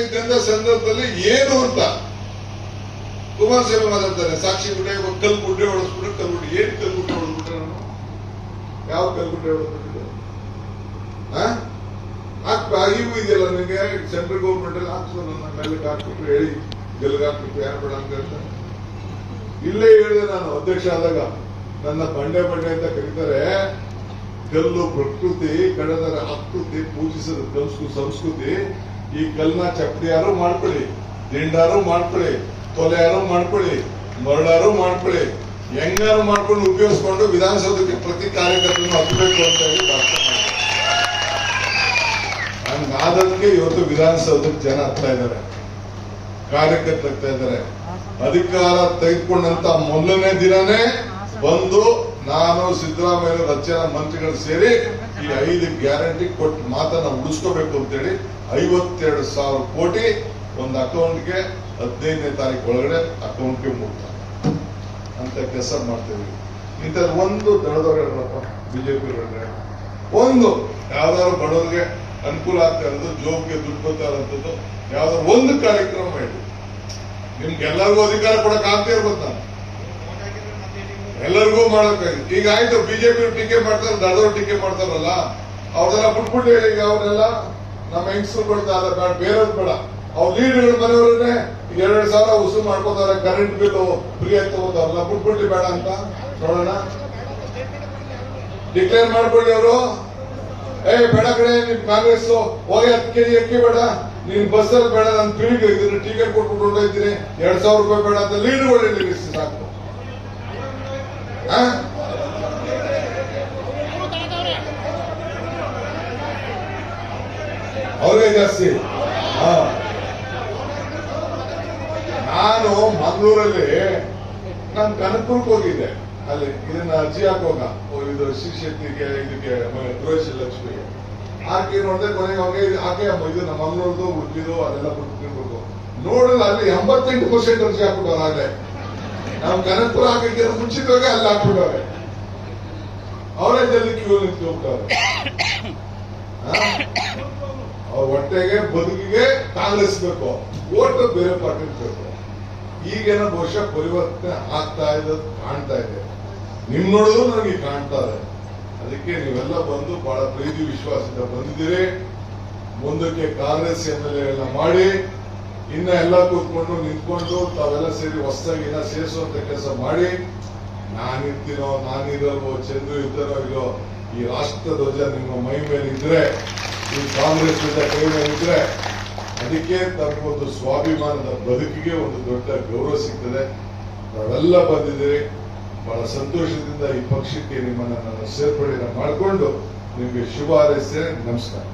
ಇದ್ದಂತ ಸಂದರ್ಭದಲ್ಲಿ ಏನು ಅಂತ ಕುಮಾರಸ್ವಾಮಿ ಮಾತಾಡ್ತಾರೆ. ಸಾಕ್ಷಿ ಗುಡ್ಡೆ ಕಲ್ ಗುಡ್ಡೆ ಹೊಡೆಸ್ಬಿಟ್ಟು ಕಲ್ ಗುಡ್ಡೆ ಏನ್ ಕಲ್ ಗುಡ್ಡೆ ಹೊಡೆದ್ಬಿಟ್ರೆ ನಾನು? ಯಾವ ಕಲ್ ಗುಡ್ಡೆ ಹೊಡೆದ್ಬಿಟ್ಟಿದ್ದೆ ಹಾಕ್ ಇವು ಇದೆಯಲ್ಲ ನನಗೆ? ಸೆಂಟ್ರಲ್ ಗೌರ್ಮೆಂಟ್ ಅಲ್ಲಿ ಹಾಕ್ಸೋ ನನ್ನ ಮೇಲೆ ಹಾಕ್ಬಿಟ್ಟು ಹೇಳಿ. ಗೆಲ್ಗೆ ಹಾಕ್ಬಿಟ್ಟು ಯಾರು ಬೇಡ ಅಂತ ಹೇಳ್ತಾರೆ. ಇಲ್ಲೇ ಹೇಳಿದೆ ನಾನು, ಅಧ್ಯಕ್ಷ ಆದಾಗ. ನನ್ನ ಬಂಡೆ ಬಂಡೆ ಅಂತ ಕರೀತಾರೆ. ಕಲ್ಲು ಪ್ರಕೃತಿ, ಕಡದರ ಹಕ್ಕೃತಿ ಪೂಜಿಸಿದ ಸಂಸ್ಕೃತಿ. ಈ ಕಲ್ನ ಚಪ್ಪಡಿಯಾರು ಮಾಡ್ಕೊಳ್ಳಿ, ದಿಂಡಾರು ಮಾಡ್ಕೊಳ್ಳಿ, ತೊಲೆಯಾರು ಮಾಡ್ಕೊಳ್ಳಿ, ಮರಳಾರು ಮಾಡ್ಕೊಳ್ಳಿ, ಹೆಂಗಾರು ಮಾಡ್ಕೊಂಡು ಉಪಯೋಗಿಸ್ಕೊಂಡು ವಿಧಾನಸೌಧಕ್ಕೆ ಪ್ರತಿ ಕಾರ್ಯಕರ್ತನೂ ಹತ್ತಬೇಕು ಅಂತ ಹೇಳಿ. ಹಂಗಾದಕ್ಕೆ ಇವತ್ತು ವಿಧಾನಸೌಧಕ್ಕೆ ಜನ ಹತ್ತಾ ಇದ್ದಾರೆ ಕಾರ್ಯಕರ್ತರು ಹತ್ತಾ ಇದ್ದಾರೆ ಅಧಿಕಾರ ತೆಗೆದುಕೊಂಡಂತ ಮೊದಲನೇ ದಿನನೇ ಬಂದು ನಾನು ಸಿದ್ದರಾಮಯ್ಯ ರಚನಾ ಮಂತ್ರಿಗಳು ಸೇರಿ ಈ ಐದು ಗ್ಯಾರಂಟಿ ಕೊಟ್ಟು ಮಾತನ್ನ ಉಳಿಸ್ಕೋಬೇಕು ಅಂತೇಳಿ ಐವತ್ತೆರಡು ಸಾವಿರ ಕೋಟಿ ಒಂದು ಅಕೌಂಟ್ಗೆ ಹದಿನೈದನೇ ತಾರೀಕು ಒಳಗಡೆ ಅಕೌಂಟ್ಗೆ ಮುಟ್ತಾರೆ ಅಂತ ಕೆಲಸ ಮಾಡ್ತೀವಿ. ಇಂಥದ್ದು ಒಂದು ದಳದವ್ರಪ್ಪ ಬಿಜೆಪಿ ಒಂದು ಯಾವ್ದಾದ್ರು ಬಡವರಿಗೆ ಅನುಕೂಲ ಆಗ್ತಾ ಇರೋದು, ಜೋಬ್ಗೆ ದುಡ್ಡು ಬರ್ತಾ ಇರೋಂಥದ್ದು, ಯಾವ್ದಾದ್ರು ಒಂದು ಕಾರ್ಯಕ್ರಮ ಮಾಡಿ ನಿಮ್ಗೆಲ್ಲರಿಗೂ ಅಧಿಕಾರ ಕೊಡಕ್ಕೆ ಆಗ್ತಾ ಇರ್ಬೋದು ನಾನು. ಎಲ್ಲರಿಗೂ ಮಾಡಕ್ ಈಗ ಆಯ್ತು ಬಿಜೆಪಿ ಟೀಕೆ ಮಾಡ್ತಾರೆ ದಡದವ್ರು ಟೀಕೆ ಮಾಡ್ತಾರಲ್ಲ, ಅವ್ರದೆಲ್ಲ ಬಿಟ್ಬಿಟ್ಟು ಹೇಳಿ, ಈಗ ಅವ್ರನ್ನೆಲ್ಲ ನಮ್ಮ ಹೆಂಗಸರು ಕೊಡ್ತಾ ಅಲ್ಲ ಬೇಡ, ಬೇರೆಯವ್ರು ಬೇಡ. ಅವ್ರ ಲೀಡ್ಗಳ ಮನೆಯವರನ್ನೇ ಎರಡ್ ಸಾವಿರ ಉಸು ಮಾಡ್ಕೋತಾರೆ ಕರೆಂಟ್ ಬಿಲ್ ಫ್ರೀ ಆಗಿ ತಗೋತಾರಲ್ಲ ಬಿಟ್ಬಿಡ್ಲಿ ಬೇಡ ಅಂತ ನೋಡೋಣ. ಡಿಕ್ಲೇರ್ ಮಾಡ್ಕೊಳ್ಳಿ ಅವರು. ಏ, ಬೇಡ ಕಡೆ ನಿಮ್ ಕಾಂಗ್ರೆಸ್ ಹೋಗಿ ಹತ್ತು ಕೆಜಿ ಅಕ್ಕಿ ಬೇಡ. ನೀನ್ ಬಸ್ಸಲ್ಲಿ ಬೇಡ, ನಾನು ಟಿಕೆಟ್ ಕೊಟ್ಬಿಟ್ಟು ಹೊರಟಿದ್ದೀನಿ ಎರಡ್ ಸಾವಿರ ರೂಪಾಯಿ ಬೇಡ ಅಂತ ಲೀಡ್ಗಳು ಸಾಕು? ಅವರೇ ಜಾಸ್ತಿ. ನಾನು ಮಂಗಳೂರಲ್ಲಿ ನಾನು ಕನಕಪುರಕ್ಕೆ ಹೋಗಿದ್ದೆ. ಅಲ್ಲಿ ಇದನ್ನ ಅರ್ಜಿ ಹಾಕೋಗ. ಇದು ಶಿಕ್ಷಕಿಗೆ ಇದಕ್ಕೆ ಗೃಹ ಲಕ್ಷ್ಮಿಗೆ. ಆಕೆ ನೋಡಿದೆ ಕೊನೆಗೆ ಇದು ಆಕೆ ಇದು ನಮ್ಮ ಮಂಗಳೂರದು ಉಡುಪಿದು, ಅದೆಲ್ಲ ಬಿಟ್ಬಿಡ್ಬೇಕು ನೋಡಲ್ಲ, ಅಲ್ಲಿ ಎಂಬತ್ತೆಂಟು ಪರ್ಸೆಂಟ್ ಅರ್ಜಿ ಹಾಕ್ಬಿಟ್ಟು ಆಗ್ಲೇ. ನಾವು ಕನಕಪುರ ಹಾಕಕ್ಕೆ ಮುಂಚಿತವಾಗಿ ಅಲ್ಲಿ ಹಾಕ್ಬಿಟ್ಟವ್ರೆ. ಅವರೇ ಜಲ್ದಿ ಕ್ಯೂ ನಿಂತು ಹೋಗ್ತಾರೆ. ಅವ್ರ ಹೊಟ್ಟೆಗೆ, ಬದುಕಿಗೆ ಕಾಂಗ್ರೆಸ್ ಬೇಕು ಓಟ್ ಬೇರೆ ಪಾರ್ಟಿ ಬೇಕು. ಈಗೇನೋ ಬಹುಶಃ ಪರಿವರ್ತನೆ ಆಗ್ತಾ ಇದೆ, ಕಾಣ್ತಾ ಇದೆ. ನಿಮ್ ನೋಡಿದ್ರು ನನಗೆ ಕಾಣ್ತಾ ಇದೆ. ಅದಕ್ಕೆ ನೀವೆಲ್ಲ ಬಂದು ಬಹಳ ಪ್ರೀತಿ, ವಿಶ್ವಾಸದಿಂದ ಬಂದಿದ್ದೀರಿ. ಮುಂದಕ್ಕೆ ಕಾಂಗ್ರೆಸ್ ಎಂ ಎಲ್ ಎಲ್ಲ ಮಾಡಿ. ಇನ್ನ ಎಲ್ಲ ಕೂತ್ಕೊಂಡು ನಿಂತ್ಕೊಂಡು ತಾವೆಲ್ಲ ಸೇರಿ ಹೊಸದಾಗಿ ಇನ್ನ ಸೇರಿಸುವಂತ ಕೆಲಸ ಮಾಡಿ, ನಾನಿರ್ತೀನೋ, ನಾನಿರಲ್ವೋ ಚಂದ್ರು ಇದ್ದಾರೋ ಇಲ್ಲೋ, ಈ ರಾಷ್ಟ್ರ ಧ್ವಜ ನಿಮ್ಮ ಮೈ ಮೇಲೆ ಇದ್ರೆ ಈ ಕಾಂಗ್ರೆಸ್ ಧ್ವಜ ಕೈ ಮೇಲೆ ಇದ್ರೆ ಅದಕ್ಕೆ ತಮಗೊಂದು ಸ್ವಾಭಿಮಾನದ ಬದುಕಿಗೆ ಒಂದು ದೊಡ್ಡ ಗೌರವ ಸಿಗ್ತದೆ. ತಾವೆಲ್ಲ ಬಂದಿದ್ದೀರಿ. ಬಹಳ ಸಂತೋಷದಿಂದ ಈ ಪಕ್ಷಕ್ಕೆ ನಿಮ್ಮನ್ನ ನಾನು ಸೇರ್ಪಡೆಯನ್ನು ಮಾಡಿಕೊಂಡು ನಿಮಗೆ ಶುಭ ಹಾರೈಸ್ತೇನೆ ನಮಸ್ಕಾರ.